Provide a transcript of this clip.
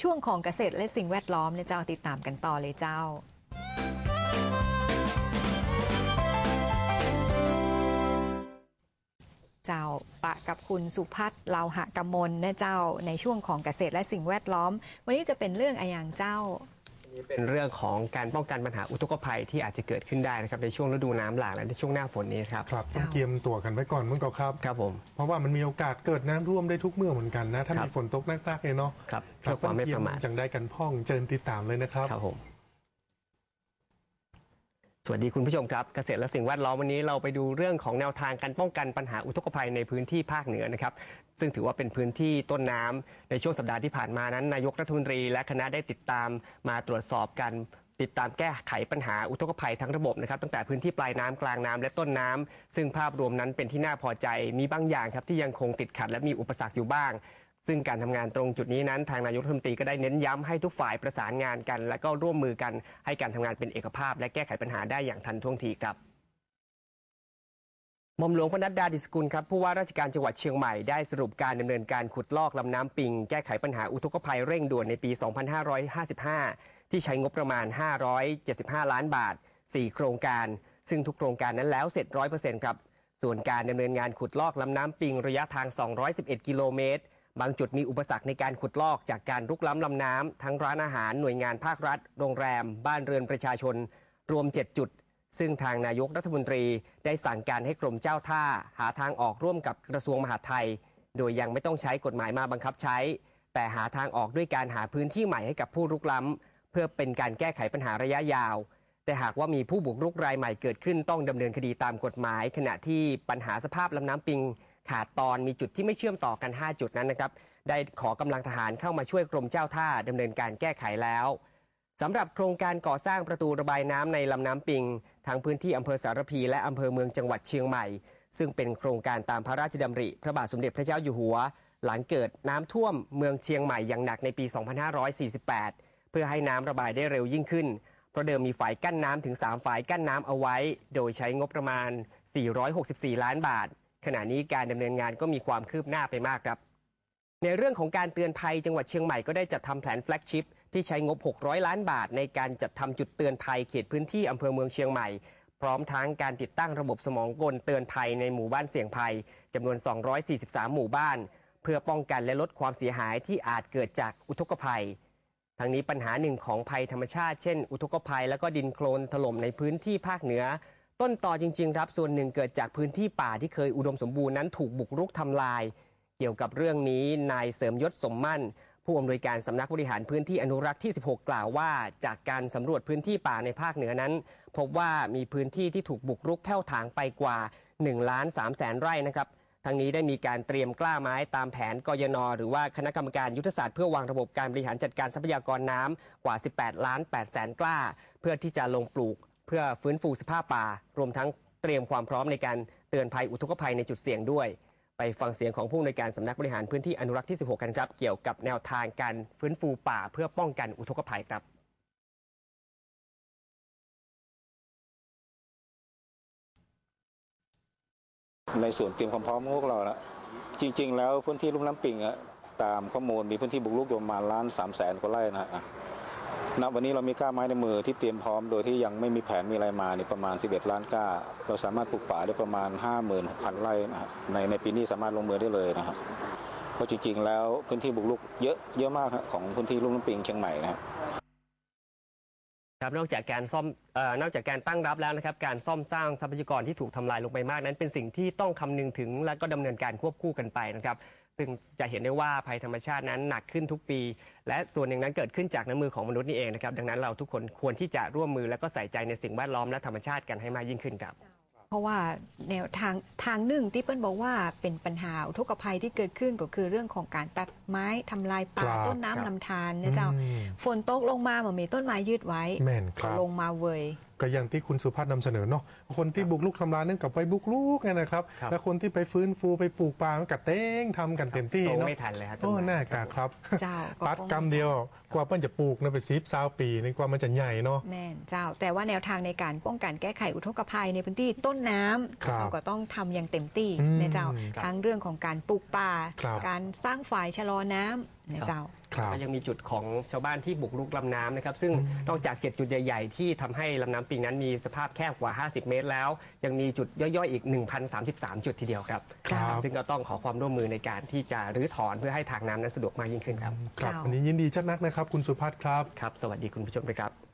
ช่วงของเกษตรและสิ่งแวดล้อมเนี่ยเจ้าติดตามกันต่อเลยเจ้าเจ้าปะกับคุณสุพัฒน์ลาวหะกมลนะเจ้าในช่วงของเกษตรและสิ่งแวดล้อม วันนี้จะเป็นเรื่องอะไรอย่างเจ้า นี่เป็นเรื่องของการป้องกันปัญหาอุทกภัยที่อาจจะเกิดขึ้นได้นะครับในช่วงฤดูน้ำหลากและในช่วงหน้าฝนนี้ครับครับต้องเจ้าเตรียมตัวกันไว้ก่อนเมื่อก่อนครับครับผมเพราะว่ามันมีโอกาสเกิดน้ำท่วมได้ทุกเมื่อเหมือนกันนะถ้าครับมีฝนตกหนักๆเลยเนาะครับเพื่อความไม่ประมาทจังได้กันพ่องเจิญติดตามเลยนะครับครับผม สวัสดีคุณผู้ชมครับเกษตรและสิ่งแวดล้อมวันนี้เราไปดูเรื่องของแนวทางการป้องกันปัญหาอุทกภัยในพื้นที่ภาคเหนือนะครับ ซึ่งถือว่าเป็นพื้นที่ต้นน้ำในช่วงสัปดาห์ที่ผ่านมานั้นนายกรัฐมนตรีและคณะได้ติดตามมาตรวจสอบกันติดตามแก้ไขปัญหาอุทกภัยทั้งระบบนะครับตั้งแต่พื้นที่ปลายน้ำกลางน้ำและต้นน้ำซึ่งภาพรวมนั้นเป็นที่น่าพอใจมีบางอย่างครับที่ยังคงติดขัดและมีอุปสรรคอยู่บ้าง ซึ่งการทำงานตรงจุดนี้นั้นทางนายกรัฐมนตรีก็ได้เน้นย้ำให้ทุกฝ่ายประสานงานกัน และก็ร่วมมือกันให้การทำงานเป็นเอกภาพ และแก้ไขปัญหาได้อย่างทันท่วงทีครับหม่อมหลวงพนัดดาดิสกุลครับผู้ว่าราชการจังหวัดเชียงใหม่ได้สรุปการดำเนินการขุดลอกลำน้ำปิง แก้ไขปัญหาอุทกภัยเร่งด่วนในปี 2555 ที่ใช้งบประมาณ 575 ล้านบาท 4 โครงการ ซึ่งทุกโครงการนั้นแล้วเสร็จ 100%ครับ ส่วนการดำเนินงานขุดลอกลำน้ำปิงระยะทาง 211 กิโลเมตร บางจุดมีอุปสรรคในการขุดลอกจากการรุกล้ำลำน้ำทั้งร้านอาหารหน่วยงานภาครัฐ โรงแรม บ้านเรือนประชาชน รวม 7 จุด ซึ่งทางนายกรัฐมนตรีได้สั่งการให้กรมเจ้าท่า หาทางออกร่วมกับกระทรวงมหาดไทย โดยยังไม่ต้องใช้กฎหมายมาบังคับใช้ แต่หาทางออกด้วยการหาพื้นที่ใหม่ให้กับผู้รุกล้ำ เพื่อเป็นการแก้ไขปัญหาระยะยาว แต่หากว่ามีผู้บุกรุกรายใหม่เกิดขึ้นต้องดำเนินคดีตามกฎหมาย ขณะที่ปัญหาสภาพลำน้ำปิง ขาดตอนมีจุดที่ไม่เชื่อมต่อกัน 5 จุดนั้นนะครับได้ขอกำลังทหารเข้ามาช่วยกรมเจ้าท่าดำเนินการแก้ไขแล้วสำหรับโครงการก่อสร้างประตูระบายน้ำในลำน้ำปิงทั้งพื้นที่อำเภอสารพีและอำเภอเมืองจังหวัดเชียงใหม่ ซึ่งเป็นโครงการตามพระราชดำริ พระบาทสมเด็จพระเจ้าอยู่หัว หลังเกิดน้ำท่วมเมืองเชียงใหม่อย่างหนักในปี 2548 เพื่อให้น้ำระบายได้เร็วยิ่งขึ้น เพราะเดิมมีฝายกั้นน้ำถึง 3 ฝายกั้นน้ำเอาไว้ โดยใช้งบประมาณ 464 ล้านบาท ขณะนี้การดำเนินงานก็มีความคืบหน้าไปมากครับ ในเรื่องของการเตือนภัยจังหวัดเชียงใหม่ก็ได้จัดทำแผนแฟลกชิพที่ใช้งบ 600 ล้านบาท ในการจัดทำจุดเตือนภัยเขตพื้นที่อำเภอเมืองเชียงใหม่ พร้อมทั้งการติดตั้งระบบสมองกลเตือนภัยในหมู่บ้านเสี่ยงภัยจำนวน 243 หมู่บ้าน เพื่อป้องกันและลดความเสียหายที่อาจเกิดจากอุทกภัยทั้งนี้ปัญหาหนึ่งของภัยธรรมชาติเช่น อุทกภัยและก็ดินโคลนถล่มในพื้นที่ภาคเหนือ ต้นต่อจริง ๆ ครับ ส่วนหนึ่งเกิดจากพื้นที่ป่าที่เคยอุดมสมบูรณ์นั้นถูกบุกรุกทำลาย เกี่ยวกับเรื่องนี้นายเสริมยศสมมั่น ผู้อำนวยการสำนักบริหารพื้นที่อนุรักษ์ที่ 16 กล่าวว่า จากการสำรวจพื้นที่ป่าในภาคเหนือนั้น พบว่ามีพื้นที่ที่ถูกบุกรุกแผ่วถางไปกว่า1ล้าน3แสนไร่นะครับทั้งนี้ได้มีการเตรียมกล้าไม้ตามแผนกยน หรือว่าคณะกรรมการยุทธศาสตร์เพื่อวางระบบการบริหารจัดการทรัพยากรน้ำกว่า 18 ล้าน8แสนกล้า เพื่อที่จะลงปลูก พื่อฟื้นฟูสภาพป่ารวมทั้งเตรียมความพร้อมในการเตือนภัยอุทกภัยในจุดเสี่ยงด้วย ไปฟังเสียงของผู้อำนวยการสำนักบริหารพื้นที่อนุรักษ์ที่ 16 กันครับ เกี่ยวกับแนวทางการฟื้นฟูป่าเพื่อป้องกันอุทกภัยครับในส่วนเตรียมความพร้อมของพวกเรานะจริง ๆ แล้วพื้นที่ลุ่มน้ำปิงอะตามข้อมูลมีพื้นที่บุกรุกอยู่ประมาณล้านสามแสนกว่าไร่นะ ณวันนี้เรามีกล้าไม้ในมือที่เตรียมพร้อมโดยที่ยังไม่มีแผนมีอะไรมาเนี่ยประมาณ 11 ล้านกล้า เราสามารถปลูกป่าได้ประมาณ 56,000 ไร่นะฮะในในปีนี้สามารถลงมือได้เลยนะฮะเพราะจริงๆ แล้วพื้นที่บุกรุกเยอะเยอะมากของพื้นที่ลุ่มน้ำปิงเชียงใหม่นะครับนอกจากการซ่อมออนอกจากการตั้งรับแล้วนะครับการซ่อมสร้างทรัพยากรที่ถูกทำลายลงไปมากนั้น เป็นสิ่งที่ต้องคำนึงถึงและก็ดำเนินการควบคู่กันไปนะครับ ซึ่งจะเห็นได้ว่าภัยธรรมชาตินั้นหนักขึ้นทุกปี และส่วนหนึ่งนั้นเกิดขึ้นจากน้ำมือของมนุษย์นี่เองนะครับดังนั้นเราทุกคนควรที่จะร่วมมือและก็ใส่ใจในสิ่งแวดล้อมและธรรมชาติกันให้มากยิ่งขึ้นครับเพราะว่าแนวทางทางหนึ่งที่เปิ้ลบอกว่าเป็นปัญหาอุทกภัยที่เกิดขึ้นก็คือเรื่องของการตัดไม้ทำลายป่าครับต้นน้ำลำธารนะเจ้าอืมฝนตกลงมาเหมือนมีต้นไม้ยืดไว้แม่นครับลงมาเวย ก็อย่างที่คุณสุพัฒน์นำเสนอเนาะคนที่บุกลุกทำลายนั่นกับไปบุกลุกไงนะครับครับ และคนที่ไปฟื้นฟูไปปลูกป่ามันกัดเต้งทำกันเต็มที่โตเนาะไม่ทันเลยครับโอ้ต้นไม้น่ากาครับเจ้าตัดต้องกรรมเดียวกว่าเปิ้นจะปลูกนะไปซีบซาวปีนี่กว่ามันจะใหญ่เนาะแม่นเจ้า แต่ว่าแนวทางในการป้องกันแก้ไขอุทกภัยในพื้นที่ต้นน้ำครับเราก็ต้องทำอย่างเต็มที่อืมนะเจ้าครับทั้งเรื่องของการปลูกป่าครับการสร้างฝ่ายชะลอน้ำนะเจ้าครับก็ยังมีจุดของชาวบ้านที่บุกรุกลำน้ำนะครับ ซึ่งนอกจาก 7 จุดใหญ่ๆ ที่ทำให้ลำน้ำปิงนั้นมีสภาพแคบกว่า 50 เมตรแล้ว ยังมีจุดย่อยๆ อีก 1,033 จุดทีเดียวครับ ครับ ซึ่งก็ต้องขอความร่วมมือในการที่จะรื้อถอนเพื่อให้ทางน้ำนั้นสะดวกมากยิ่งขึ้นครับ ครับเจ้าวันนี้ยินดีจัดนักนะครับ คุณสุพัฒน์ครับ ครับ สวัสดีคุณผู้ชมด้วยครับ